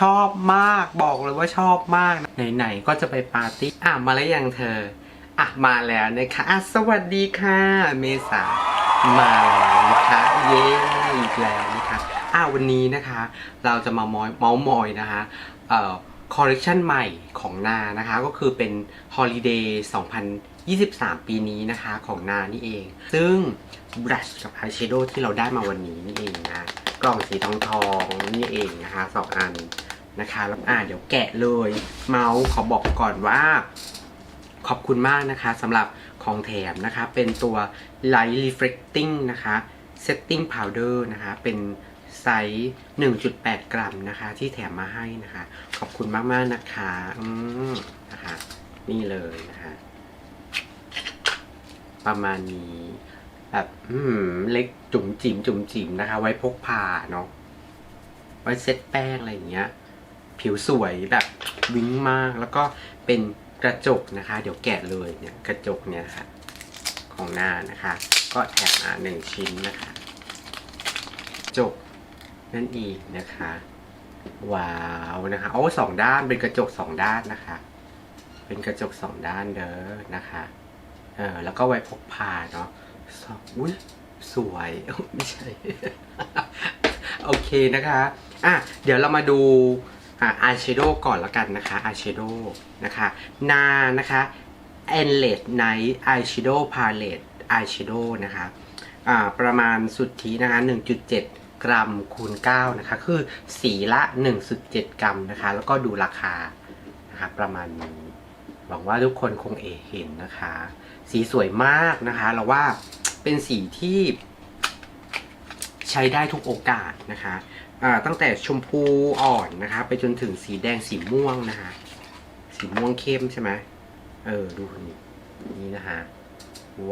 ชอบมากบอกเลยว่าชอบมากนไหนๆก็จะไปปาร์ตี้อะมาแล้วยังเธอ อะมาแล้วนะคะอะสวัสดีค่ะ เมษามาแล้วนะคะเย้อีกแล้วนะคะอะวันนี้นะคะ เราจะมามอยเมาส์มอยนะคะเอ่อคอลเลคชันใหม่ของนานะคะ ก็คือเป็น Holiday 2023 ปีนี้นะคะของนานี่เอง ซึ่งบรัชกับอายแชโดว์ที่เราได้มาวันนี้นี่เองนะกล่องสีทองทองนี่เองนะคะสองอัน นะคะแล้วอ่าเดี๋ยวแกะเลย เมาส์ขอบอกก่อนว่า ขอบคุณมากนะคะสำหรับของแถมนะคะ เป็นตัว Light Reflecting นะคะ Setting Powder นะคะ เป็นไซส์ 1.8 กรัมนะคะ ที่แถมมาให้นะคะ ขอบคุณมาก ๆ นะคะอืมนะคะ นี่เลยนะคะ ประมาณนี้แบบอืมเล็กจุ๋มจิ๋มจุ๋มจิ๋มนะคะ ไว้พกพาเนาะไว้เซ็ตแป้งอะไรอย่างเงี้ย ผิวสวยแบบวิ้งมาก แล้วก็เป็นกระจกนะคะ เดี๋ยวแกะเลยเนี่ยกระจกเนี่ยค่ะ ของหน้านะคะ ก็แถมมาหนึ่งชิ้นนะคะกระจกนั่นเองนะคะว้าวนะคะโอ้สองด้านเป็นกระจกสองด้านนะคะ เป็นกระจกสองด้านเด้อนะคะเออแล้วก็ไว้พกพาเนาะสองอุ้ยสวยไม่ใช่ โอเคนะคะ อะ เดี๋ยวเรามาดู อ่าอายแชโดว์ก่อนแล้วกันนะคะอายแชโดว์นะคะนานะคะ Endless Night Eyeshadow Palette Eyeshadow นะคะอ่าประมาณสุทธินะคะ 1.7 กรัมคูณ 9 นะคะ คือสีละ 1.7 กรัมนะคะ แล้วก็ดูราคานะคะประมาณนี้หวังว่าทุกคนคงเอเห็นนะคะ สีสวยมากนะคะ เราว่าเป็นสีที่ใช้ได้ทุกโอกาสนะคะ ตั้งแต่ชมพูอ่อนนะคะ ไปจนถึงสีแดงสีม่วงนะคะ สีม่วงเข้มใช่ไหมเออดูนี่นี่นะคะ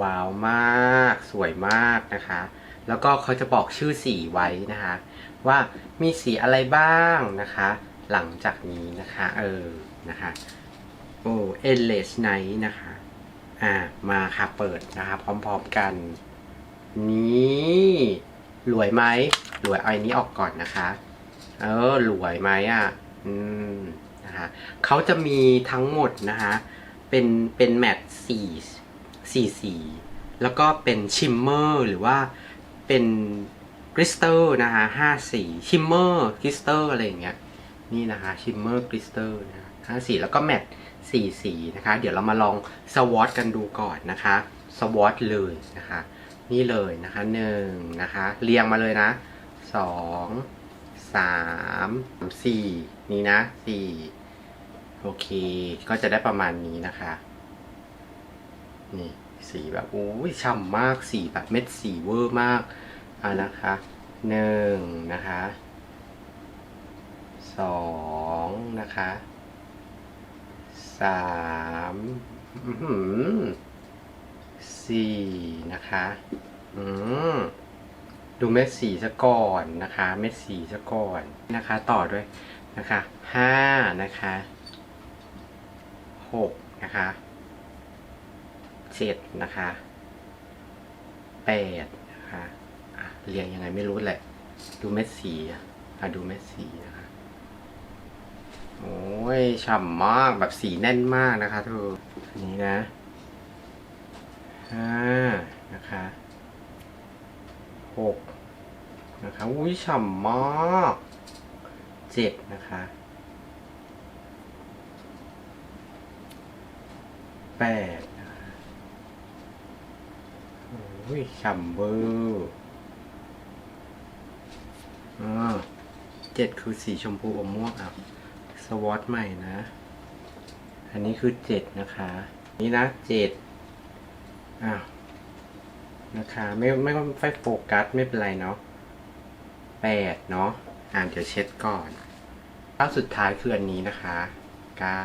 ว้าวมากสวยมากนะคะ แล้วก็เขาจะบอกชื่อสีไว้นะคะ ว่ามีสีอะไรบ้างนะคะ หลังจากนี้นะคะ เออนะคะโอ้ endless night นะคะ อ่ามาค่ะเปิดนะคะ พร้อมๆกัน นี่รวยไหม รวยเอาอันนี้ออกก่อนนะคะ เออรวยไหมอะ อืมนะคะเขาจะมีทั้งหมดนะคะ เป็นเป็นแมตต์สี่สี่สีแล้วก็เป็นชิมเมอร์หรือว่าเป็นคริสตัลนะคะห้าสีชิมเมอร์คริสตัลอะไรอย่างเงี้ยนี่นะคะชิมเมอร์คริสตัลนะห้าสีแล้วก็แมตต์สี่สีนะคะ เดี๋ยวเรามาลองสวอตกันดูก่อนนะคะสวอตเลยนะคะ นี่เลยนะคะหนึ่งนะคะ เรียงมาเลยนะ สองสามสี่นี่นะสี่โอเค ก็จะได้ประมาณนี้นะคะ นี่สีแบบโอ้ยฉ่ำมากสีแบบเม็ดสีเวอร์มากอะนะคะหนึ่งนะคะสองนะคะสามสี่นะคะ อืม ดูเม็ดสีซะก่อนนะคะ เม็ดสีซะก่อนนะคะ ต่อด้วยนะคะห้านะคะหกนะคะเจ็ดนะคะแปดนะคะเรียงยังไงไม่รู้แหละ ดูเม็ดสีอะอะดูเม็ดสีนะคะโอ้ยฉ่ำมากแบบสีแน่นมากนะคะเธออันนี้นะห้านะคะ หกนะคะอุ้ยฉ่ำมากเจ็ดนะคะแปดนะคะโอ้ยฉ่ำเบอร์อ่าเจ็ดคือสีชมพูอมม่วงอะสวอตใหม่นะ อันนี้คือเจ็ดนะคะ นี่นะเจ็ดอ้าว นะคะ ไม่ไม่ไม่ไฟโฟกัสไม่เป็นไรเนาะแปดเนาะอ่านเดี๋ยวเช็ดก่อนเก้าสุดท้ายคืออันนี้นะคะเก้า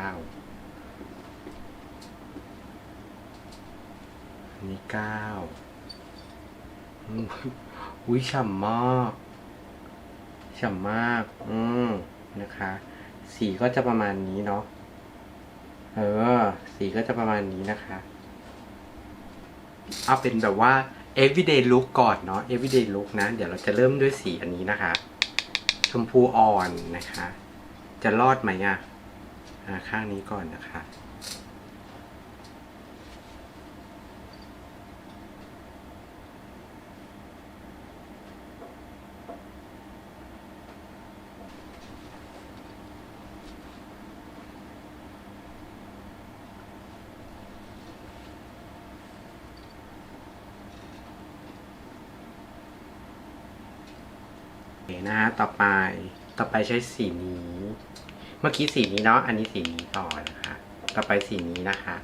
อันนี้เก้าอุ้ยฉ่ำมากฉ่ำมาก อืมนะคะ สีก็จะประมาณนี้เนาะ เออ สีก็จะประมาณนี้นะคะ เอาเป็นแบบว่า everyday look ก่อนเนาะ everyday look นะ เดี๋ยวเราจะเริ่มด้วยสีอันนี้นะคะ ชมพูอ่อนนะคะ จะรอดไหมอะอ่าข้างนี้ก่อนนะคะ โอเคนะฮะ ต่อไป ต่อไปใช้สีนี้ เมื่อกี้สีนี้เนาะ อันนี้สีนี้ต่อนะคะ ต่อไปสีนี้นะคะ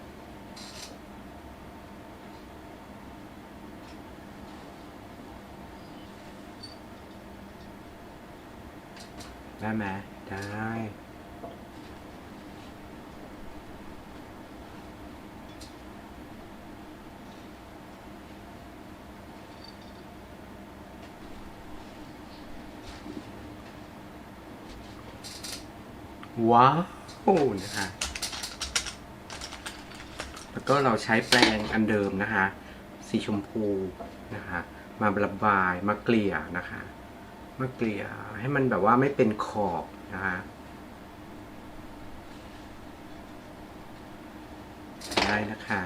ได้ไหมได้ ว้าวนะคะ แล้วก็เราใช้แปรงอันเดิมนะคะ สีชมพูนะคะ มาระบายมาเกลี่ยนะคะ มาเกลี่ยให้มันแบบว่าไม่เป็นขอบนะคะได้นะคะ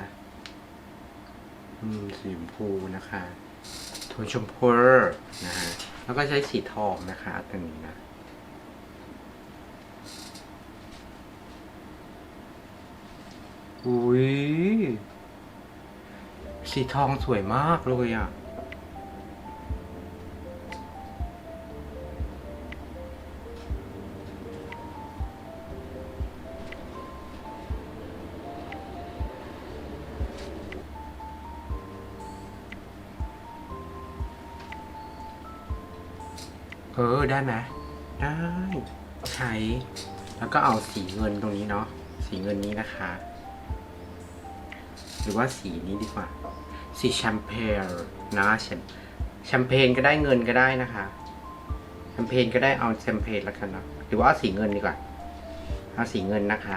อืม สีชมพูนะคะ โทนชมพูนะฮะ แล้วก็ใช้สีทองนะคะตัวนี้นะ อุ้ยสีทองสวยมากเลยอะ เออ ได้ไหมได้ ใช้ แล้วก็เอาสีเงินตรงนี้เนาะ สีเงินนี้นะคะ หรือว่าสีนี้ดีกว่า สีแชมเปญนะแชมแชมเปญก็ได้เงินก็ได้นะคะแชมเปญก็ได้เอาแชมเปญแล้วกันเนาะหรือว่าเอาสีเงินดีกว่า เอาสีเงินนะคะ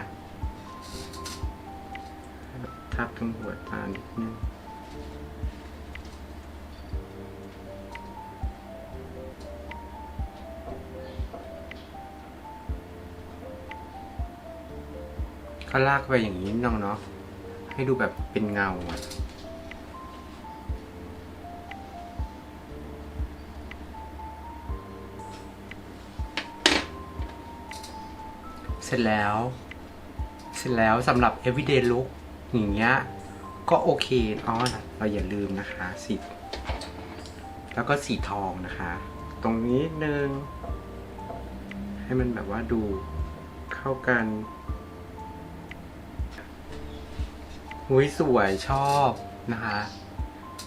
ทับตรงหัวตานิดนึงก็ลากไปอย่างนี้น้องเนาะ ให้ดูแบบเป็นเงาอะเสร็จแล้ว เสร็จแล้วสำหรับ everyday look อย่างเงี้ย ก็โอเคอ๋อเราอย่าลืมนะคะสีแล้วก็สีทองนะคะ ตรงนี้นึง ให้มันแบบว่าดูเข้ากัน หุยสวยชอบนะคะ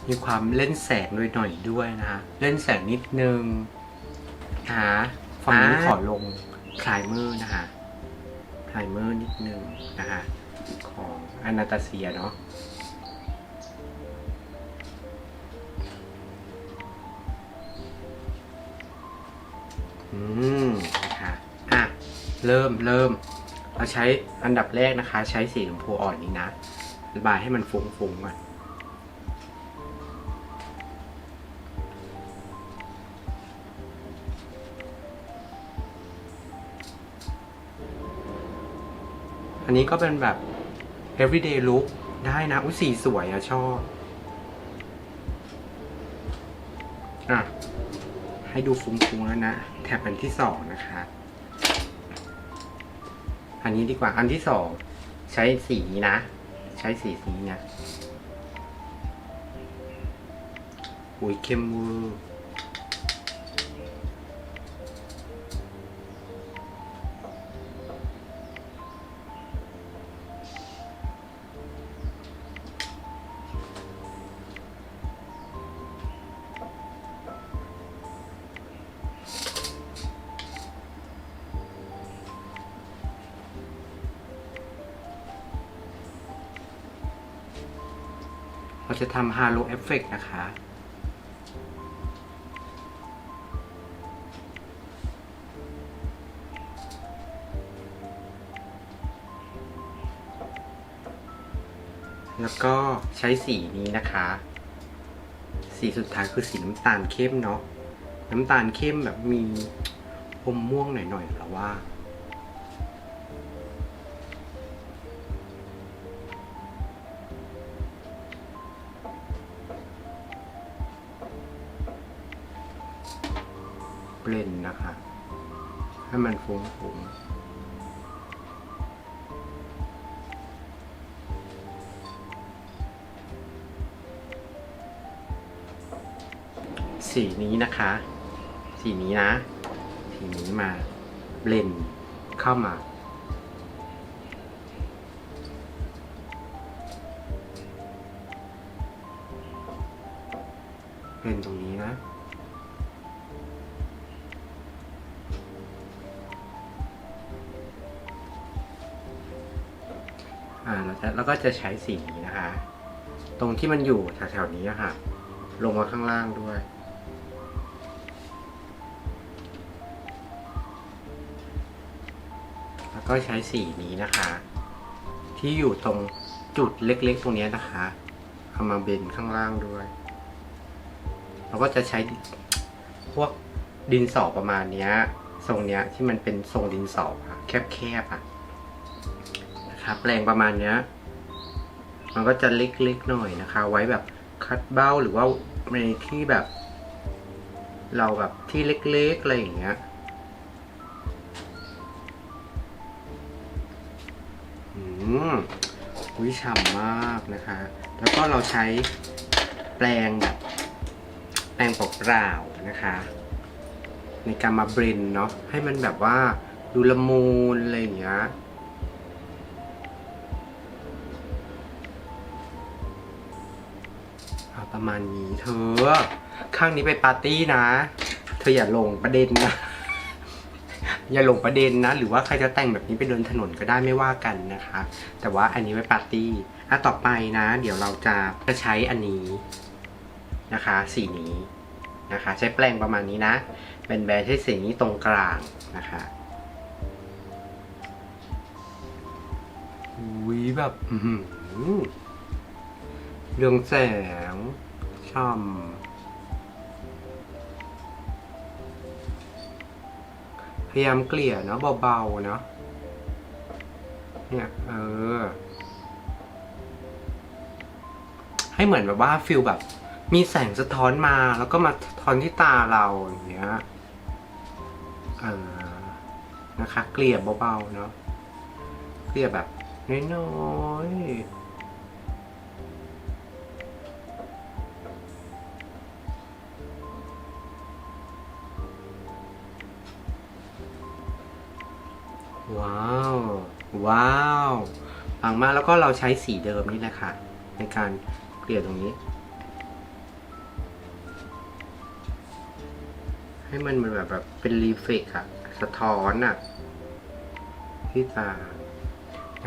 มีความเล่นแสงด้วยหน่อยด้วยนะคะ เล่นแสงนิดนึงนะคะฝั่งนี้ขอลงพลายเมอร์นะคะพลายเมอร์นิดนึงนะคะ ของอนาตาเซียเนาะอืมนะคะอะ เริ่มเริ่มเราใช้อันดับแรกนะคะ ใช้สีชมพูอ่อนนี้นะ ระบายให้มันฟุ้งๆก่อนอันนี้ก็เป็นแบบ everyday look ได้นะ อุ้ยสีสวยอะชอบอะ ให้ดูฟุ้งๆแล้วนะ แถบอันที่สองนะคะ อันนี้ดีกว่าอันที่สอง ใช้สีนี้นะ ช้สีสีนี้นะอุ้ยเข้มเวอร์ ทำฮาโลเอฟเฟกนะคะ แล้วก็ใช้สีนี้นะคะ สีสุดท้ายคือสีน้ำตาลเข้มเนาะ น้ำตาลเข้มแบบมีอมม่วงหน่อยๆแล้วว่า ให้มันฟุ้งๆสีนี้นะคะ สีนี้นะ สีนี้มาเบลนเข้ามา เป็นตรงนี้นะ อ่าเราจะเราก็จะใช้สีนี้นะคะ ตรงที่มันอยู่แถวๆนี้อะค่ะ ลงมาข้างล่างด้วย แล้วก็ใช้สีนี้นะคะ ที่อยู่ตรงจุดเล็กๆ ตรงนี้นะคะเอามาเบนข้างล่างด้วย เราก็จะใช้พวกดินสอประมาณเนี้ย ทรงเนี้ยที่มันเป็นทรงดินสอแคบๆอะนะคะแปลงประมาณเนี้ย มันก็จะเล็กๆหน่อยนะคะ ไว้แบบคัดเบ้าหรือว่าในที่แบบ เราแบบที่เล็กๆอะไรอย่างเงี้ยอืมวิฉ่ำมากนะคะ แล้วก็เราใช้แปรงแบบแปรงเปล่าๆนะคะ ในการมาเบรนเนาะให้มันแบบว่าดูละมุนอะไรอย่างเงี้ย ประมาณนี้เธอ ข้างนี้ไปปาร์ตี้นะ เธออย่าลงประเด็นนะ อย่าลงประเด็นนะ หรือว่าใครจะแต่งแบบนี้ไปเดินถนนก็ได้ไม่ว่ากันนะคะ แต่ว่าอันนี้ไว้ปาร์ตี้อะต่อไปนะ เดี๋ยวเราจะจะใช้อันนี้นะคะ สีนี้นะคะ ใช้แปรงประมาณนี้นะเป็นแบนใช้สีนี้ตรงกลางนะคะอุ้ยแบบอื้อหือ เรื่องแสง ช่ำ พยายามเกลี่ยเนาะเบาๆเนาะ เนี่ย เออ ให้เหมือนแบบว่าฟิลแบบ มีแสงสะท้อนมาแล้วก็มาสะท้อนที่ตาเราอย่างเงี้ยเออนะคะ เกลี่ยเบาๆเนาะ เกลี่ยแบบน้อยๆ ว้าว ว้าวปังมากแล้วก็เราใช้สีเดิมนี่แหละค่ะ ในการเกลี่ยตรงนี้ ให้มันมันแบบแบบเป็นรีเฟกอะสะท้อนอะที่ตา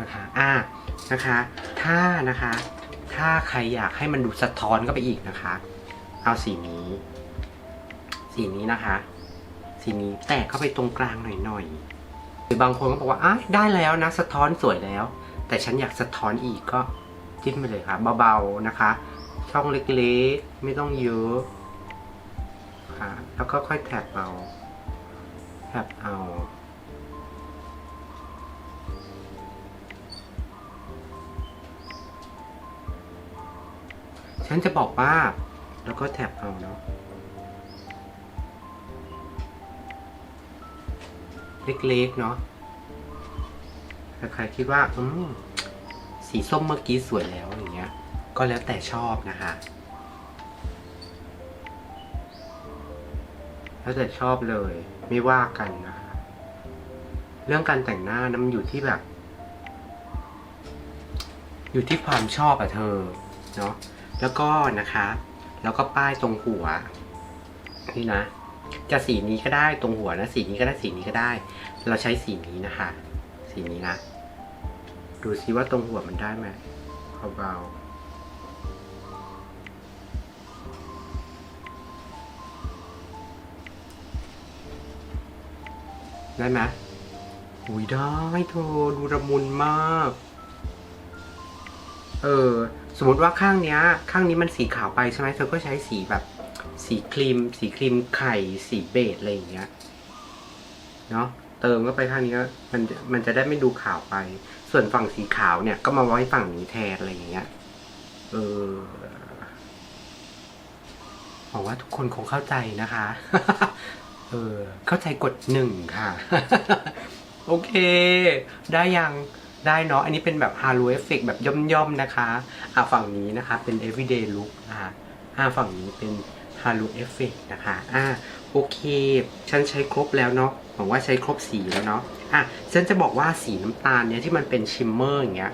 นะคะอ่านะคะ ถ้านะคะ ถ้าใครอยากให้มันดูสะท้อนเข้าไปอีกนะคะ เอาสีนี้ สีนี้นะคะ สีนี้แตกเข้าไปตรงกลางหน่อยๆหรือ บางคนก็บอกว่าอะได้แล้วนะสะท้อนสวยแล้ว แต่ฉันอยากสะท้อนอีกก็จิ้มไปเลยค่ะเบาๆนะคะ ช่องเล็กๆ ไม่ต้องเยอะค่ะแล้วก็ค่อยแท็บเอาแท็บเอาฉันจะบอกว่า แล้วก็แท็บเอาเนาะ เล็ก ๆ เนาะใครคิดว่าอืมสีส้มเมื่อกี้สวยแล้วอย่างเงี้ย ก็แล้วแต่ชอบนะคะแล้วแต่ชอบเลยไม่ว่ากันนะคะ เรื่องการแต่งหน้านะมันอยู่ที่แบบ อยู่ที่ความชอบอะเธอเนาะแล้วก็นะคะ แล้วก็ป้ายตรงหัว นี่นะ จะสีนี้ก็ได้ตรงหัวนะ สีนี้ก็ได้สีนี้ก็ได้ เราใช้สีนี้นะคะ สีนี้นะ ดูซิว่าตรงหัวมันได้ไหมเบาๆได้ไหมอุ้ยได้เธอดูระมุนมาก เออ สมมติว่าข้างเนี้ย ข้างนี้มันสีขาวไปใช่ไหมเธอก็ใช้สีแบบ สีครีม สีครีมไข่ สีเบจอะไรอย่างเงี้ย เนาะเติมเข้าไปข้างนี้ก็มันมันจะได้ไม่ดูขาวไป ส่วนฝั่งสีขาวเนี่ย ก็มาไว้ฝั่งนี้แทนอะไรอย่างเงี้ย เออหวังว่าทุกคนคงเข้าใจนะคะ เออ เข้าใจกดหนึ่งค่ะ โอเค ได้ยังได้เนาะ อันนี้เป็นแบบ halo effect แบบย่อมๆนะคะ อะฝั่งนี้นะคะ เป็น everyday look นะคะอะฝั่งนี้เป็น halo effect นะคะอะโอเค ฉันใช้ครบแล้วเนาะหวังว่าใช้ครบสีแล้วเนาะอะฉันจะบอกว่าสีน้ำตาลเนี่ยที่มันเป็นชิมเมอร์อย่างเงี้ย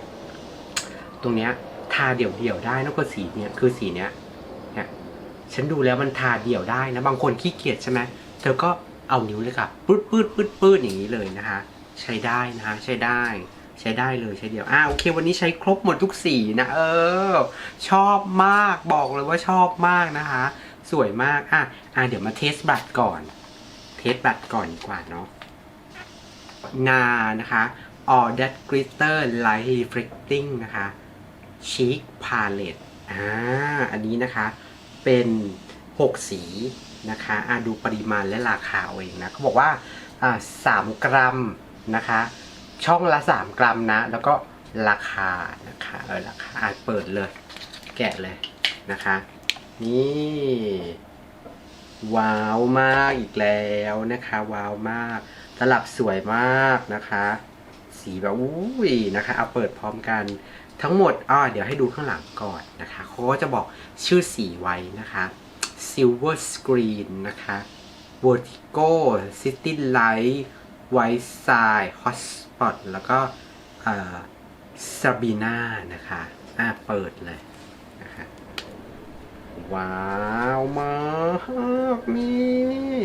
ตรงเนี้ยทาเดี่ยวๆได้นะก็สีเนี้ยคือสีเนี้ยเนี่ยฉันดูแล้วมันทาเดี่ยวได้นะบางคนขี้เกียจใช่ไหมเธอก็เอานิ้วเลยค่ะปืดปืดปืดปืดอย่างนี้เลยนะคะ ใช้ได้นะคะใช้ได้ใช้ได้เลยใช้เดียวอ่าโอเค วันนี้ใช้ครบหมดทุกสีนะ เออ ชอบมากบอกเลยว่าชอบมากนะคะ สวยมากอะอะเดี๋ยวมาเทสบัตรก่อน เทสบัตรก่อนดีกว่าเนาะนานะคะ all that glitter light reflecting นะคะ chic palette อ่าอันนี้นะคะเป็น 6 สีนะคะอ่าดูปริมาณและราคาเองนะเขาบอกว่าอ่าสามกรัมนะคะ ช่องละ 3 กรัมนะ แล้วก็ราคานะคะเออราคาอะเปิดเลย แกะเลยนะคะ นี่ ว้าวมากอีกแล้วนะคะ ว้าวมาก ตลับสวยมากนะคะ สีแบบอุ้ยนะคะ เอาเปิดพร้อมกันทั้งหมดอ่าเดี๋ยวให้ดูข้างหลังก่อนนะคะเขาก็จะบอกชื่อสีไว้นะคะ Silver Screen นะคะ Vertigo City Light White Side Hotspot แล้วก็เอ่อ Sabina นะคะ อ่า เปิดเลย ว้าวมากนี่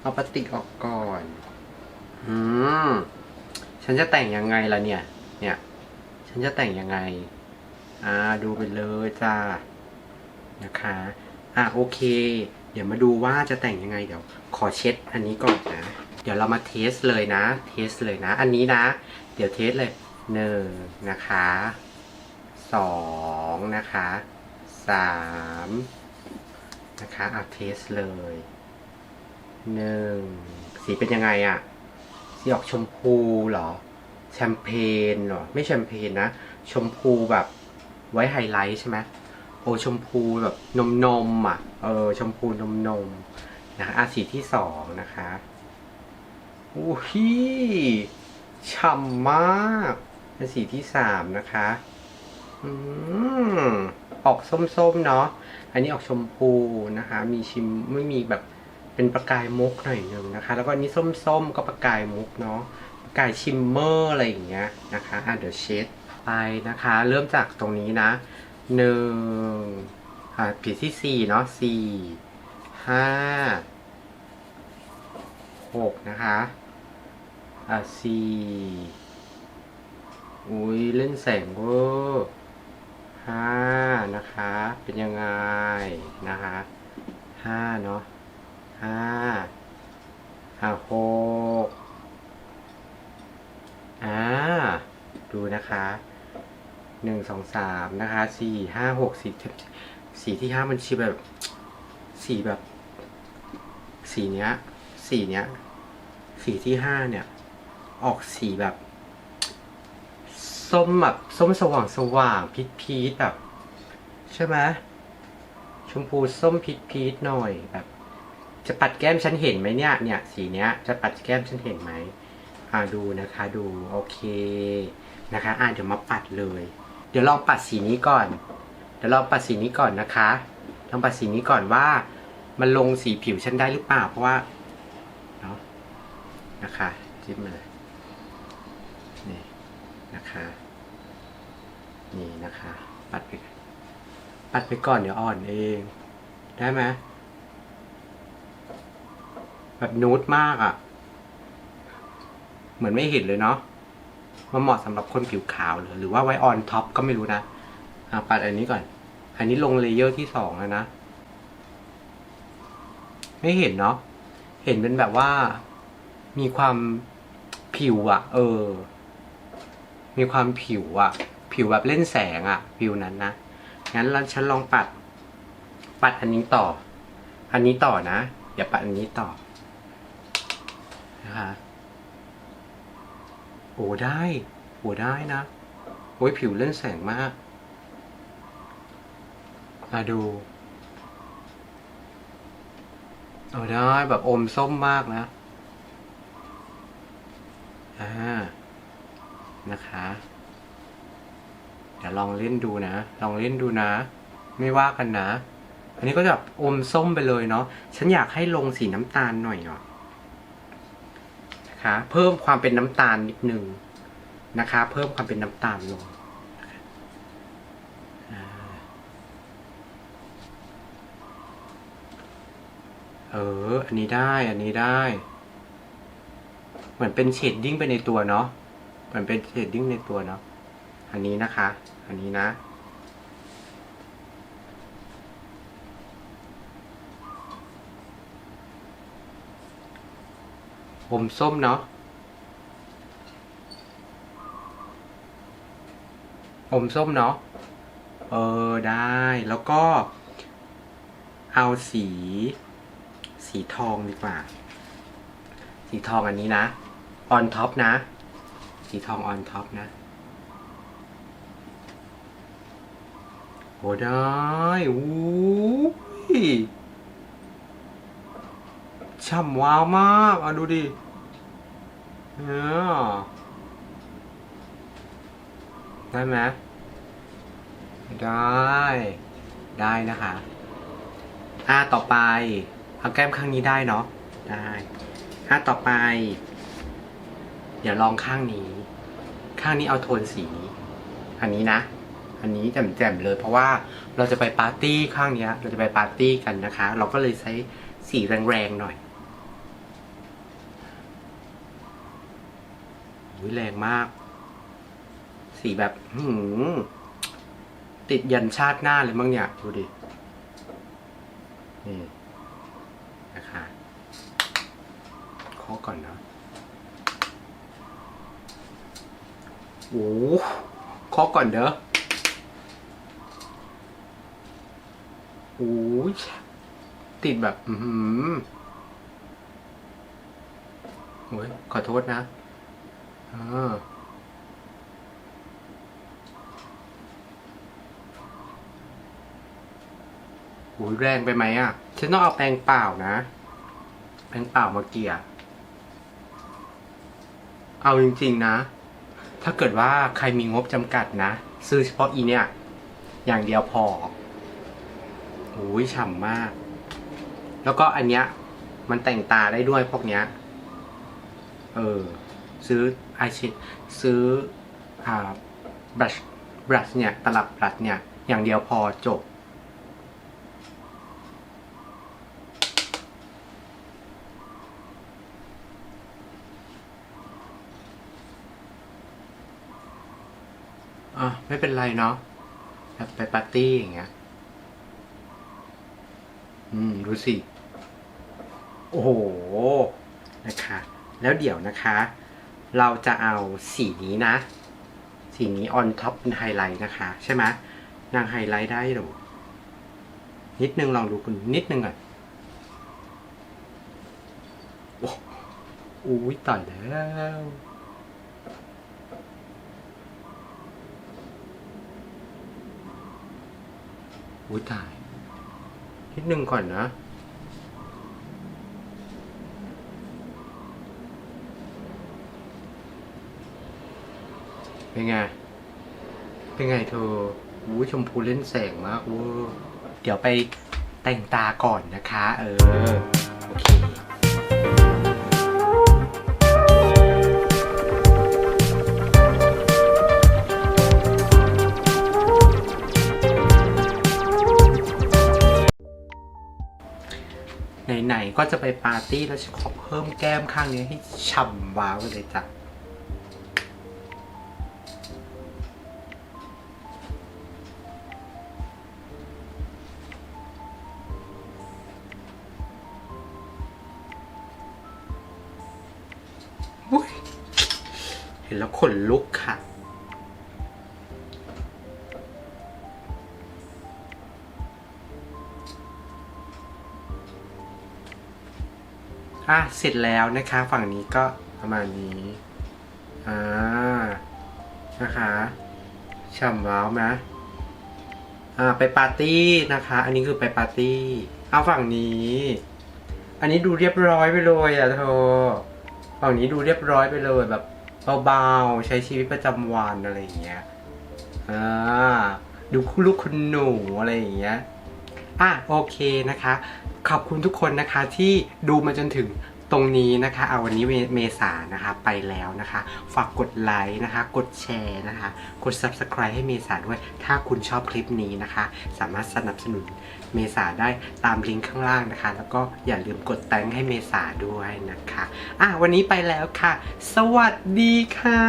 เอาปฏิกออกก่อน อืม ฉันจะแต่งยังไงล่ะเนี่ย เนี่ย ฉันจะแต่งยังไง อ่า ดูไปเลยจ้า นะคะ อ่าโอเค เดี๋ยวมาดูว่าจะแต่งยังไง เดี๋ยว ขอเช็ดอันนี้ก่อนนะ เดี๋ยวเรามาเทสเลยนะ เทสเลยนะ อันนี้นะ เดี๋ยวเทสเลยหนึ่งนะคะสองนะคะสาม นะคะเอาเทสเลยหนึ่งสีเป็นยังไงอะสีออกชมพูเหรอ แชมเปญเหรอ ไม่แชมเปญนะ ชมพูแบบไว้ไฮไลท์ใช่ไหมโอชมพูแบบนมนมอะ เออ ชมพูนมนมนะคะอะสีที่สองนะคะอู้ฮีฉ่ำมากและสีที่สามนะคะ อืม ออกส้มๆเนาะ อันนี้ออกชมพูนะคะ มีชิมไม่มีแบบเป็นประกายมุกหน่อยหนึ่งนะคะ แล้วก็อันนี้ส้มๆก็ประกายมุกเนาะ ประกายชิมเมอร์อะไรอย่างเงี้ยนะคะ อะเดี๋ยวเช็ดไปนะคะ เริ่มจากตรงนี้นะหนึ่งอ่าผิดที่สี่เนาะสี่ห้าหกนะคะ อ่าสี่อุ้ยเล่นแสงเวอร์ ห้านะคะ เป็นยังไงนะคะห้าเนาะห้าห้าหกอ่าดูนะคะหนึ่งสองสามนะคะสี่ห้าหกสี่สีที่ห้ามันชีแบบสีแบบ สีเนี้ยสีเนี้ยสีที่ห้าเนี่ย ออกสีแบบ ส้มแบบส้มสว่างสว่างพีชพีชแบบ ใช่ไหมชมพูส้มพีชพีชหน่อยแบบ จะปัดแก้มฉันเห็นไหมเนี่ยเนี่ย สีเนี้ย จะปัดแก้มฉันเห็นไหมอ่าดูนะคะ ดูโอเคนะคะ อ่าเดี๋ยวมาปัดเลย เดี๋ยวลองปัดสีนี้ก่อน เดี๋ยวลองปัดสีนี้ก่อนนะคะลองปัดสีนี้ก่อนว่า มันลงสีผิวฉันได้หรือเปล่าเพราะว่าเนาะนะคะจิ้มมาเลยนี่นะคะ นี่นะคะ ปัดไป ปัดไปก่อนเดี๋ยวอ่อนเอง ได้ไหมแบบนูดมากอะ่ะ เหมือนไม่เห็นเลยเนาะมันเหมาะสำหรับคนผิวขาวหรือหรือว่าไว้ออนท็อปก็ไม่รู้นะอะปัดอันนี้ก่อน อันนี้ลงเลเยอร์ที่สองแล้วนะ ไม่เห็นเนาะเห็นเป็นแบบว่ามีความผิวอะเออ มีความผิวอะ ผิวแบบเล่นแสงอะผิวนั้นนะงั้นเราฉันลองปัด ปัดอันนี้ต่อ อันนี้ต่อนะอย่าปัดอันนี้ต่อนะคะโอ้ได้โอ้ได้นะโอ้ยผิวเล่นแสงมากมาดูเอาได้แบบอมส้มมากนะ อ่า นะคะ เดี๋ยวลองเล่นดูนะ ลองเล่นดูนะ ไม่ว่ากันนะ อันนี้ก็จะแบบอมส้มไปเลยเนาะ ฉันอยากให้ลงสีน้ำตาลหน่อยเนาะนะคะ เพิ่มความเป็นน้ำตาลนิดนึงนะคะ เพิ่มความเป็นน้ำตาลลงเออ อันนี้ได้ อันนี้ได้ เหมือนเป็นเชดดิ้งไปในตัวเนาะ เหมือนเป็นเชดดิ้งในตัวเนาะ อันนี้นะคะ อันนี้นะอมส้มเนาะอมส้มเนาะ เออได้ แล้วก็ เอาสี สีทองดีกว่า สีทองอันนี้นะ ออนท็อปนะ สีทองออนท็อปนะ อ้ได้อู้ยช่ำว้าวมากอะดูดิเนี่ยได้ไหมได้ ได้นะคะ อ่าต่อไป เอาแก้มข้างนี้ได้เนาะ ได้ อ่าต่อไป เดี๋ยวลองข้างนี้ ข้างนี้เอาโทนสี อันนี้นะ อันนี้แจ่มๆเลยเพราะว่าเราจะไปปาร์ตี้ข้างเนี้ย เราจะไปปาร์ตี้กันนะคะ เราก็เลยใช้สีแรงๆหน่อยอุ้ยแรงมาก สีแบบหืติดยันชาติหน้าเลยมั้งเนี่ยดูดินี่นะคะข้อก่อนนะโอ้เคาะก่อนเด้อ โอ้ยติดแบบ อือหือโอ้ยขอโทษนะอ่าโอ้ยแรงไปไหมอะ ฉันต้องเอาแปรงเปล่านะ แปรงเปล่ามาเกลี่ย เอาจริงๆนะ ถ้าเกิดว่าใครมีงบจำกัดนะ ซื้อเฉพาะอีเนี่ย อย่างเดียวพอ โอ้ยฉ่ำมาก แล้วก็อันเนี้ย มันแต่งตาได้ด้วยพวกเนี้ย เออ ซื้อไอชิซื้ออ่าบรัชบรัชเนี่ย ตลับบรัชเนี่ย อย่างเดียวพอจบ อะ ไม่เป็นไรเนาะแบบไปปาร์ตี้อย่างเงี้ย อืมดูสิ โอ้โห นะคะ แล้วเดี๋ยวนะคะ เราจะเอาสีนี้นะ สีนี้ออนท็อปเป็นไฮไลท์นะคะ ใช่ไหมนางไฮไลท์ได้หรอ นิดนึงลองดูคุณนิดนึงก่อนโอ้อุ้ยตายแล้วอุ้ยตาย นิดนึงก่อนนะ เป็นไง เป็นไงเธออุ้ยชมพูเล่นแสงมากเวอร์เดี๋ยวไปแต่งตาก่อนนะคะ เออ โอเค ไหนๆก็จะไปปาร์ตี้แล้วฉันขอเพิ่มแก้มข้างนี้ให้ฉ่ำว้าวไปเลยจ้ะเห็นแล้วขนลุกค่ะ อะเสร็จแล้วนะคะฝั่งนี้ก็ประมาณนี้อ่านะคะฉ่ำว้าวไหมอ่าไปปาร์ตี้นะคะ อันนี้คือไปปาร์ตี้เอาฝั่งนี้ อันนี้ดูเรียบร้อยไปเลยอะเธอฝั่งนี้ดูเรียบร้อยไปเลยแบบเบาๆใช้ชีวิตประจำวันอะไรอย่างเงี้ยอ่าดูคู่ลูกคุณหนูอะไรอย่างเงี้ย อะโอเคนะคะ ขอบคุณทุกคนนะคะที่ดูมาจนถึงตรงนี้นะคะเอาวันนี้เมเมษานะคะไปแล้วนะคะ ฝากกดไลค์นะคะ กดแชร์นะคะ กด subscribe ให้เมษาด้วย ถ้าคุณชอบคลิปนี้นะคะ สามารถสนับสนุนเมษาได้ตามลิงก์ข้างล่างนะคะ แล้วก็อย่าลืมกดแตงให้เมษาด้วยนะคะอะวันนี้ไปแล้วค่ะ สวัสดีค่ะ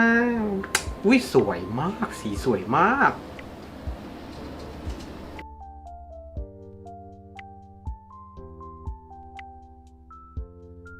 อุ้ยสวยมาก สีสวยมาก